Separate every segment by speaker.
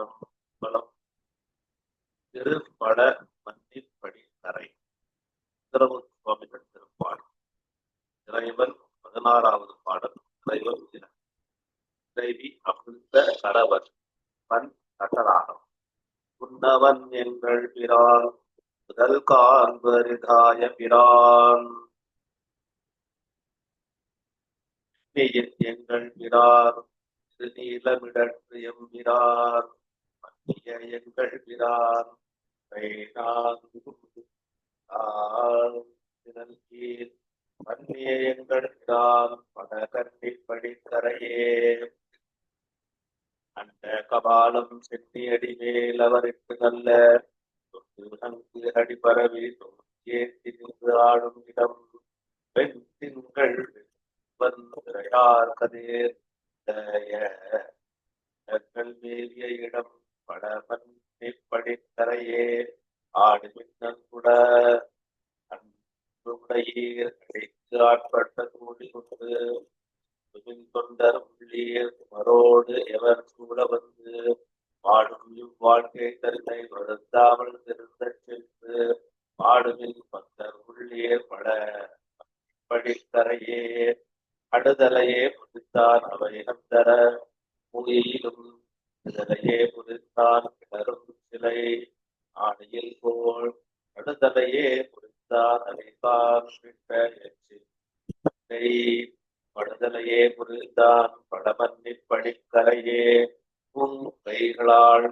Speaker 1: நம் பலம் திருமட திருப்பட படி கரை. உத்தரவு சுவாமிகள் திருப்பாடல் இறைவன் பதினாறாவது பாடல். இறைவன் தினம் இறைவி அமிர்ந்த கரவர் பண் கட்டராகம் உன்னவன் எங்கள் பிரான். முதல் காண்பரிதாய பிரான். எங்கள் பிரார் திருநீலமிடற்று எம்பிரான் மன்னிய எங்கள் பிரான் கீழ் மன்னிய எங்கள் பிரான் படகண்டி படித்தரையே அண்ட கபாலம் சென்னியடி மேல் அவருக்கு நல்ல தொட்டு அடி பரவி ஏற்றி நின்று ஆடும் இடம் பெண் திங்கள் வந்திரையார் மேலிய இடம் படமன் படித்தரையே ஆடு மின்னங்குட அன்புடையீர் கிடைத்து ஆட்பட்ட கூடி கொண்டு தொண்டர் உள்ளீர் மரோடு எவர் கூட வந்து வாடும் வாழ்க்கை தருமை வருந்தாமல் திருந்த சென்று பாடுமில் பந்தர் உள்ளே பட படித்தரையே அடுதலையே புதித்தான் அவையிடம் தர. மூயிலும் சிலரையே புதித்தான் கிளரும் சிலை ஆணையில் போல் அடுதலையே புதித்தான் அலைதான் படுதலையே புரிந்தான் படமன்னி படிக்கரையே உன் கைகளால்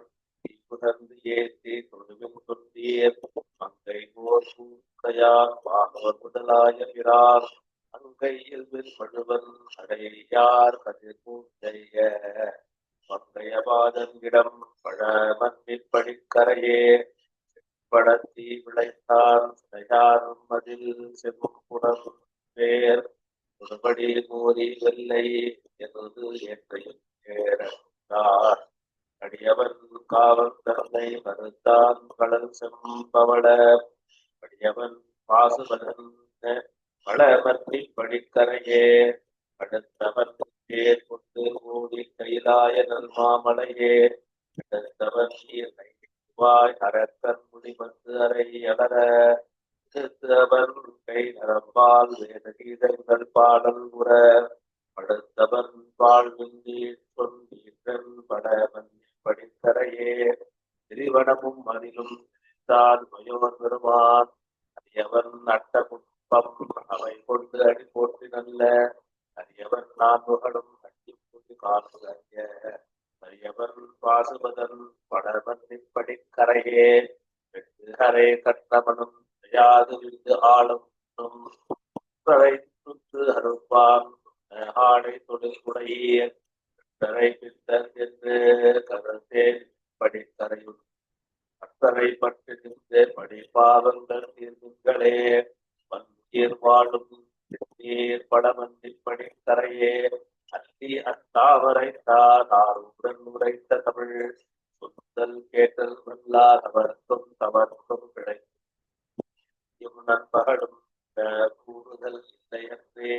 Speaker 1: புதர்ந்து ஏற்றி தொழுவின் தொந்தியர் மங்கை போர் பூக்கையார் பாகவர் முதலாய பிறார் அங்கையில் படுவன் அடையார் கதிர் பூஞ்செய்ய மங்கையபாதங்கிடம் பழமன்னி படிக்கரையே. படத்தி விளைத்தான் தயாரும் அதில் செவ்வும் பேர் ஒருபடி மோதி வெள்ளை எனது ஏற்றையும் ஏறார் அடியவன் காவல் தந்தை மறுத்தான் கடல் செம்பவள அடியவன் பாசுபதன் வளமர்த்தி படிக்கரையே. அடுத்தவன் பேர் கொண்டு நன்மாமலையே கைலாய நல்மாமலையே அடுத்தவன் முடி அறை அலர அடுத்தவன் கை நரம்பால் வேத கீதங்கள் பாடல் உற அடுத்தவன் வாழ்விந்தி சொந்தீர்கள் படவன் படித்தரையே திரிவனமும் மதிலும் தான் மயோன் பெருமான். அரியவன் நட்ட புட்பம் அவை கொண்டு அடி போட்டு நல்ல அரியவன் நான் புகழும் கொண்டு காணுக அரியவன் பாசுபதன் படவன் படிக்கரையே கரை கட்டமனும் யாது விந்து ஆளும் துத்து அறுப்பான் ஆடை தொழில்குடைய கரை பித்தர் என்று கதத்தே படித்தரையும் அத்தரை பட்டு நின்று படிப்பாவங்கள் தீர்வுகளே வந்தீர் வாழும் நீர் படமந்தி படித்தரையே அத்தி அத்தாவரைத்தான் ஆறுடன் கேட்டல் வல்லாதவர்க்கும் தவர்க்கும் கிடைக்கும் நண்பகலும் கூடுதல் இல்லை என்றே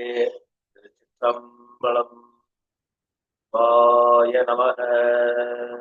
Speaker 1: திருச்சிற்றம்பலம். வாய நமக.